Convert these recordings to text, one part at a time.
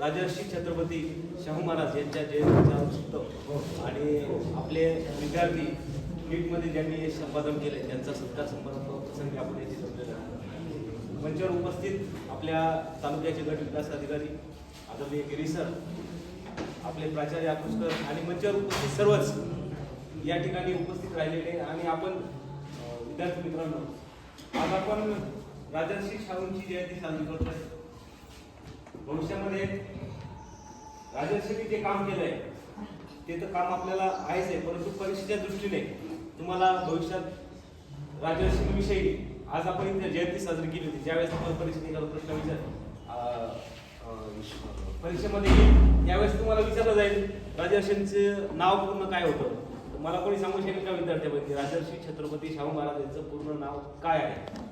राजर्षी छत्रपती शाहू महाराज यांच्या जयंतीचा औचित्य आणि आपले विद्यार्थी नीटमध्ये ज्यांनी संपादन केले त्यांचा सत्कार संपादन प्रसंगी आपण येथे जमलेला आहे मंचावर उपस्थित आपल्या तालुक्याचे गट विकास अधिकारी आदरणीय गिरी सर आपले प्राचार्य आकृष्कर आणि मंचावर उपस्थित सर्वच या ठिकाणी उपस्थित राहिलेले आणि आपण विद्यार्थी मित्रांनो आज आपण राजर्षी शाहूंची जयंती साजरी करतोय. भविष्यामध्ये राजर्षींनी जे काम केलंय ते तर काम आपल्याला आहेच आहे परंतु परीक्षेच्या दृष्टीने तुम्हाला भविष्यात राजर्षींविषयी आज आपण इथे जयंती साजरी केली होती. ज्यावेळेस तुम्हाला परीक्षा एखादा प्रश्न विचार परीक्षेमध्ये त्यावेळेस तुम्हाला विचारलं जाईल राजर्षींचं नाव पूर्ण काय होतं? मला कोणी सांगू शकेल का विद्यार्थ्यापैकी राजर्षी छत्रपती शाहू महाराज यांचं पूर्ण नाव काय आहे?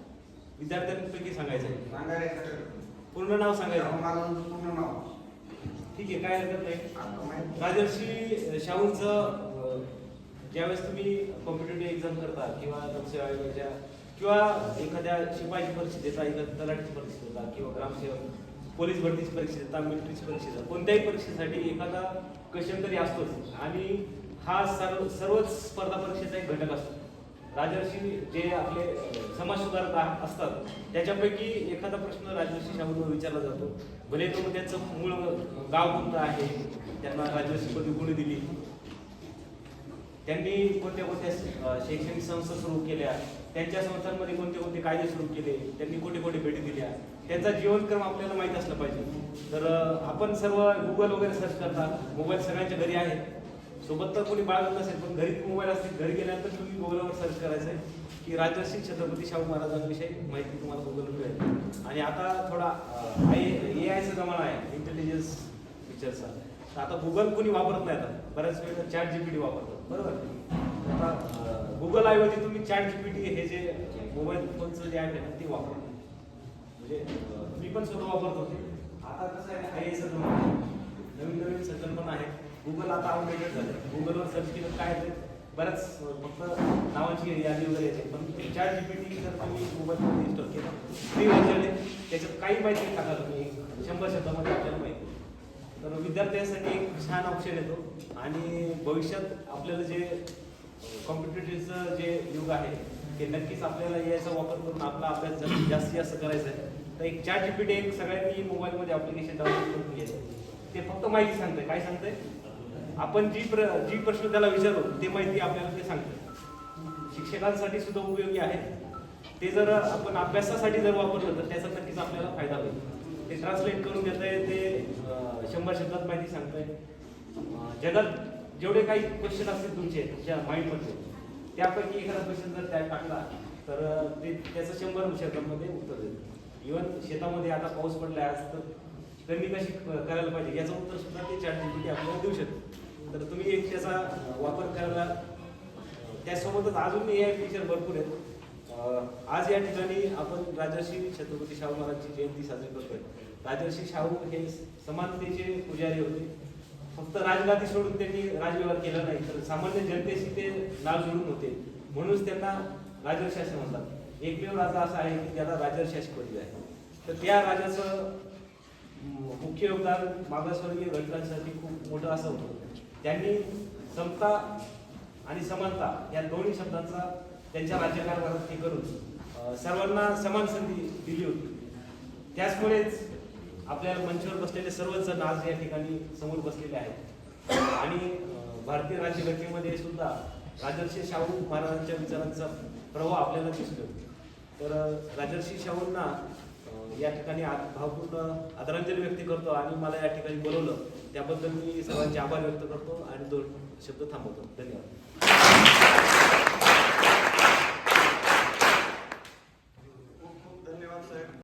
विद्यार्थ्यांपैकी सांगायचं आहे. पूर्ण नाव सांगायचं. माझं पूर्ण नाव. ठीक आहे काय हरकत नाही. राजर्षी शाहूंचं ज्यावेळेस तुम्ही कॉम्पिटेटिव्ह एक्झाम करता किंवा लोकसेवा आयोगाच्या किंवा एखाद्या शिपाईची परीक्षा देता एखाद्या तलाठीची परीक्षा देता किंवा ग्रामसेवक पोलीस भरतीची परीक्षा देता मिलिटरीची परीक्षा देता कोणत्याही परीक्षेसाठी एखादा क्वेश्चन तरी असतोच. आणि हा सर्व सर्वच स्पर्धा परीक्षेचा एक घटक असतो. राजर्षी जे आपले समाजसुधारक समाज सुधारक असतात त्याच्यापैकी एखादा प्रश्न राजर्षी शाहूंवर विचारला जातो. भले तो त्यांचं मूळ गाव कोणतं आहे त्यांना राजर्षी पदवी कोणी दिली? त्यांनी कोणत्या कोणत्या शैक्षणिक संस्था सुरू केल्या? त्यांच्या संस्थांमध्ये कोणते कोणते कायदे सुरू केले? त्यांनी कोठे कोठे भेटी दिल्या? त्यांचा जीवनक्रम आपल्याला माहीत असला पाहिजे. तर आपण सर्व गुगल वगैरे सर्च करता. मोबाईल सगळ्यांच्या घरी आहे. सोबत तर कोणी बाळगत नसेल पण घरी मोबाईल असतील घरी गेल्यानंतर तुम्ही गुगलवर सर्च करायचं आहे की राजर्षी छत्रपती शाहू महाराजांविषयी माहिती तुम्हाला गुगलवर मिळेल. आणि आता थोडा ए आयचा जमाना आहे इंटेलिजन्स पिक्चरचा तर आता गुगल कोणी वापरत नाही आता. बऱ्याच वेळेला चॅट जीपीटी वापरतात. बरोबर? आता गुगल ऐवजी तुम्ही चॅट जीपीटी हे जे मोबाईल फोनचं जे ॲप आहे ना ते नाही. म्हणजे मी पण स्वतः वापरत होते. आता कसं आहे आय एस नवीन नवीन संकल्पना आहेत. गुगल आता अपडेटेड झालं. गुगलवर सर्च केलं काय येते बऱ्याच फक्त नावाची यादी वगैरे येते. पण चार जीपीटी जर तुम्ही मोबाईलमध्ये इन्स्टॉल केलं फ्री वर्जन त्याच्यात काही माहिती टाका तुम्ही. शंभर शब्दामध्ये आपल्याला माहिती तर विद्यार्थ्यांसाठी एक छान ऑप्शन येतो. आणि भविष्यात आपल्याला जे कॉम्पिटेटिव्हचं जे युग आहे ते नक्कीच आपल्याला याचा वापर करून आपला अभ्यास जास्तीत जास्त जास्त करायचा आहे तर एक चार जीपीटी एक सगळ्यांनी मोबाईलमध्ये ॲप्लिकेशन डाउनलोड करून घ्यायचं. ते फक्त माहिती सांगतंय. काय सांगतंय? आपण जी प्र जी प्रश्न त्याला विचारू ते माहिती आपल्याला ते सांगतं. शिक्षकांसाठी सुद्धा उपयोगी आहे. ते जर आपण अभ्यासासाठी जर वापरलं तर त्याचा नक्कीच आपल्याला फायदा होईल. ते ट्रान्सलेट करून देत आहे ते शंभर शब्दात माहिती सांगतंय. जगात जेवढे काही क्वेश्चन असतील तुमचे तुमच्या माइंडमध्ये त्यापैकी एखादा क्वेश्चन जर त्या टाकला तर ते त्याचं शंभर शब्दांमध्ये उत्तर देतं. इव्हन शेतामध्ये आता पाऊस पडला आहे तर त्यांनी कशी क- करायला पाहिजे याचं उत्तर सुद्धा ते चॅट जीपीटी आपल्याला देऊ शकतो. तर तुम्ही एक त्याचा वापर करायला त्यासोबतच अजून ए आय फीचर भरपूर आहेत. आज या ठिकाणी आपण राजर्षी छत्रपती शाहू महाराजची जयंती साजरी करतोय. राजर्षी शाहू हे समानतेचे पुजारी होते. फक्त राजगादी सोडून त्यांनी राजव्यवहार केला नाही तर सामान्य जनतेशी ते नाव जोडून होते. म्हणूनच त्यांना राजर्षी असे म्हणतात. एकमेव राजा असा आहे की त्याला राजर्षी अशी पदवी आहे तर त्या राजाचं मुख्य योगदान मागासवर्गीय घटकांसाठी खूप मोठं असं होतं. त्यांनी समता आणि समानता या दोन्ही शब्दांचा त्यांच्या राज्यकारभारात हे करून सर्वांना समान संधी दिली होती. त्याचमुळेच आपल्या मंचावर बसलेले सर्वच जण आज या ठिकाणी समोर बसलेले आहेत. आणि भारतीय राज्यघटनेमध्ये सुद्धा राजर्षी शाहू महाराजांच्या विचारांचा प्रभाव आपल्याला दिसतो तर राजर्षी शाहूंना या ठिकाणी आ- भावपूर्ण आदरांजली व्यक्त करतो आणि मला या ठिकाणी बोलवलं. त्याबद्दल मी सर्वांचे आभार व्यक्त करतो आणि दोन शब्द थांबवतो. धन्यवाद.